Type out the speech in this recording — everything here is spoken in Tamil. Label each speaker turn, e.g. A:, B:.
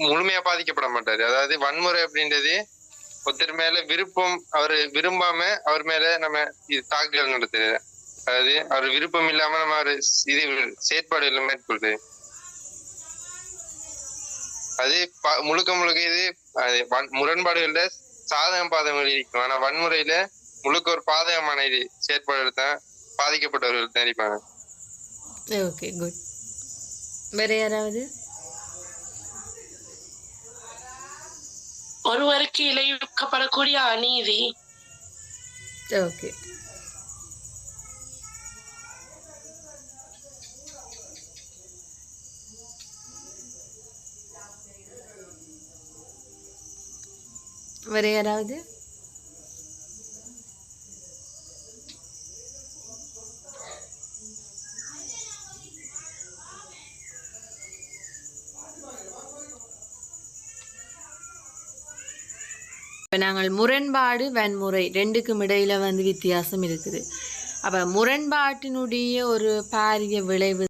A: முழுமையா பாதிக்கப்பட மாட்டாரு. அதாவது வன்முறை அப்படின்றது ஒருத்தர் மேல விருப்பம் அவர் விரும்பாம அவர் மேல நம்ம இது தாக்குதல் நடத்துது அதாவது அவர் விருப்பம் இல்லாம நம்ம ஒரு இது செயற்பாடு எல்லாம் மேற்கொள்றது. அது முழுக்க முழுக்க இது அது வன்- முரண்பாடுகள்ல சாதகம் பாதகங்கள் இருக்கும். ஆனா வன்முறையில முழுக்க ஒரு பாதகமான இது செயற்பாடுகள் தான் பாதிக்கப்பட்டவர்கள் தான் இருப்பாங்க.
B: Okay good. வேற யாராவது?
C: ஒருவருக்கு இழைக்கப்படக்கூடிய அநீதி.
B: ஓகே வேற யாராவது? இப்போ நாங்கள் முரண்பாடு வன்முறை ரெண்டுக்கும் இடையில வந்து வித்தியாசம் இருக்குது. அப்போ முரண்பாட்டினுடைய ஒரு பாரிய விளைவு